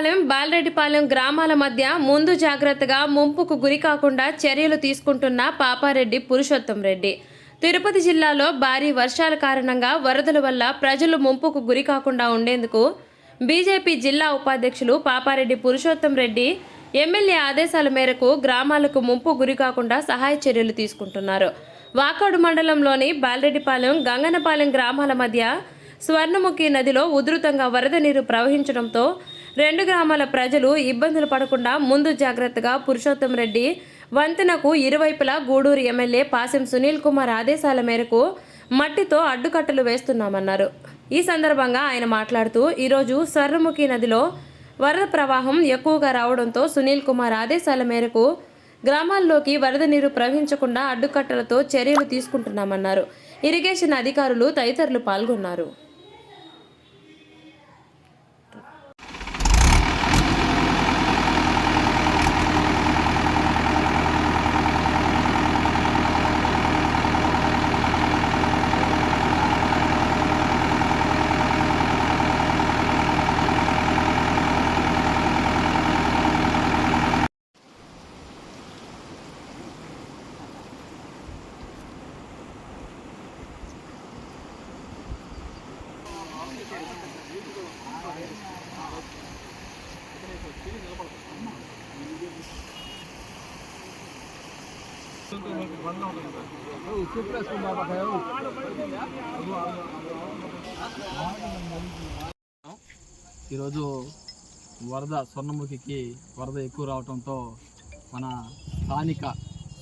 గంగనపాలెం బాలరెడ్డిపాలెం గ్రామాల మధ్య ముందు జాగ్రత్తగా ముంపుకు గురి కాకుండా చర్యలు తీసుకుంటున్న పాపారెడ్డి పురుషోత్తం రెడ్డి. తిరుపతి జిల్లాలో భారీ వర్షాల కారణంగా వరదల వల్ల ప్రజలు ముంపుకు గురి కాకుండా ఉండేందుకు బీజేపీ జిల్లా ఉపాధ్యక్షులు పాపారెడ్డి పురుషోత్తం రెడ్డి ఎమ్మెల్యే ఆదేశాల మేరకు గ్రామాలకు ముంపు గురి కాకుండా సహాయ చర్యలు తీసుకుంటున్నారు. వాకాడు మండలంలోని బాలరెడ్డిపాలెం గంగనపాలెం గ్రామాల మధ్య స్వర్ణముఖి నదిలో ఉధృతంగా వరద నీరు ప్రవహించడంతో రెండు గ్రామాల ప్రజలు ఇబ్బందులు పడకుండా ముందు జాగ్రత్తగా పురుషోత్తం రెడ్డి వంతెనకు ఇరువైపులా గూడూరు ఎమ్మెల్యే పాసెం సునీల్ కుమార్ ఆదేశాల మేరకు మట్టితో అడ్డుకట్టలు వేస్తున్నామన్నారు. ఈ సందర్భంగా ఆయన మాట్లాడుతూ ఈరోజు స్వర్ణముఖి నదిలో వరద ప్రవాహం ఎక్కువగా రావడంతో సునీల్ కుమార్ ఆదేశాల మేరకు గ్రామాల్లోకి వరద నీరు ప్రవహించకుండా అడ్డుకట్టలతో చర్యలు తీసుకుంటున్నామన్నారు. ఇరిగేషన్ అధికారులు తదితరులు పాల్గొన్నారు. ఈరోజు వరద స్వర్ణముఖికి వరద ఎక్కువ రావడంతో మన స్థానిక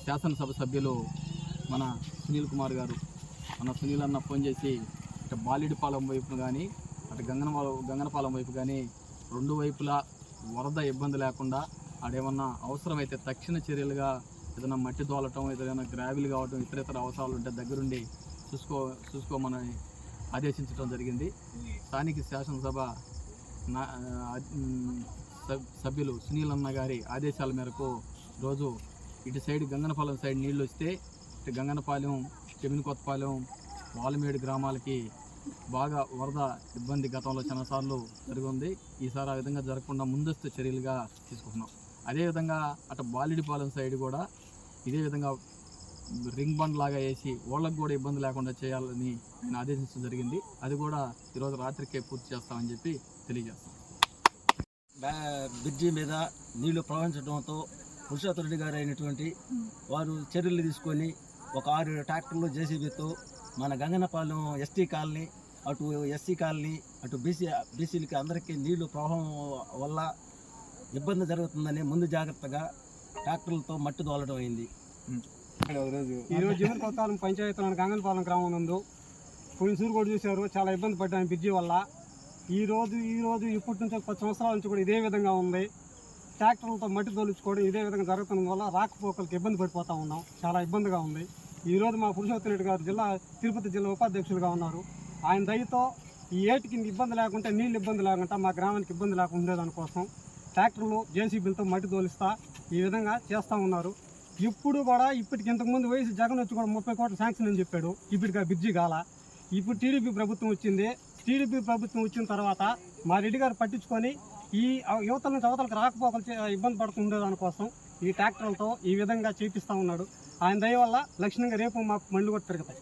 శాసనసభ సభ్యులు మన సునీల్ కుమార్ గారు మన సునీల్ అన్న ఫోన్ చేసి అటు బాలిడిపాలెం వైపు కానీ అటు గంగన గంగనపాలెం వైపు కానీ రెండు వైపులా వరద ఇబ్బంది లేకుండా ఆడేమన్నా అవసరమైతే తక్షణ చర్యలుగా ఏదైనా మట్టి తోలటం ఏదైనా గ్రావిల్ కావటం ఇతర ఇతర అవసరాలు ఉంటే దగ్గరుండి చూసుకో చూసుకోమని ఆదేశించడం జరిగింది. స్థానిక శాసనసభ నా సభ్యులు సునీల్ అన్న గారి ఆదేశాల మేరకు రోజు ఇటు సైడ్ గంగనపాలెం సైడ్ నీళ్ళు వస్తే ఇటు గంగనపాలెం చెమినికొత్తపాలెం వాలమేడు గ్రామాలకి బాగా వరద ఇబ్బంది గతంలో చాలాసార్లు జరిగింది. ఈసారి ఆ విధంగా జరగకుండా ముందస్తు చర్యలుగా తీసుకుంటున్నాం. అదేవిధంగా అటు బాలిడిపాలెం సైడ్ కూడా ఇదే విధంగా రింగ్ బండ్ లాగా వేసి వాళ్ళకు కూడా ఇబ్బంది లేకుండా చేయాలని ఆయన ఆదేశించడం జరిగింది. అది కూడా ఈరోజు రాత్రికే పూర్తి చేస్తామని చెప్పి తెలియజేస్తాం. బ్రిడ్జి మీద నీళ్ళు ప్రవహించడంతో పురుషోత్తమ రెడ్డి గారు అయినటువంటి వారు చర్యలు తీసుకొని ఒక ఆరు ట్రాక్టర్లు జేసీబీతో మన గంగనపాలెం ఎస్టీ కాలనీ అటు ఎస్సీ కాలనీ అటు బీసీ బీసీలకి అందరికీ నీళ్ళు ప్రవాహం వల్ల ఇబ్బంది జరుగుతుందని ముందు జాగ్రత్తగా ట్రాక్టర్లతో మట్టి తోలడం అయింది. ఈరోజు జీవన కొత్తాలం పంచాయతీలోని గంగనపాలెం గ్రామం నందు పోయినసూరు కూడా చూశారు చాలా ఇబ్బంది పడ్డాను బ్రిడ్జి వల్ల. ఈ రోజు ఈ రోజు ఇప్పటి నుంచి ఒక పది సంవత్సరాల నుంచి కూడా ఇదే విధంగా ఉంది. ట్రాక్టర్లతో మట్టి తోలించుకోవడం ఇదే విధంగా జరుగుతున్న వల్ల రాకపోకలకు ఇబ్బంది పడిపోతూ ఉన్నాం. చాలా ఇబ్బందిగా ఉంది. ఈ రోజు మా పురుషోత్తమ రెడ్డి గారు జిల్లా తిరుపతి జిల్లా ఉపాధ్యక్షులుగా ఉన్నారు. ఆయన దయతో ఈ ఏటికి ఇబ్బంది లేకుండా నీళ్ళు ఇబ్బంది లేకుండా మా గ్రామానికి ఇబ్బంది లేకుండా ఉండేదానికోసం ట్రాక్టర్లు జేసీబీలతో మట్టి తోలిస్తా ఈ విధంగా చేస్తూ ఉన్నారు. ఇప్పుడు కూడా ఇప్పటికి ఇంతకుముందు వయసు జగన్ వచ్చి కూడా ముప్పై కోట్ల శాంక్షన్ అని చెప్పాడు. ఇప్పటికి బ్రిడ్జి కాల ఇప్పుడు టీడీపీ ప్రభుత్వం వచ్చింది. టీడీపీ ప్రభుత్వం వచ్చిన తర్వాత మా రెడ్డి గారు పట్టించుకొని ఈ యువతల నుంచి అవతలకు రాకపోకలు ఇబ్బంది పడుతుండే దానికోసం ఈ ట్రాక్టర్లతో ఈ విధంగా చేపిస్తూ ఉన్నాడు. ఆయన దయ వల్ల లక్షణంగా రేపు మాకు మళ్ళీ కూడా తిరుగుతాయి.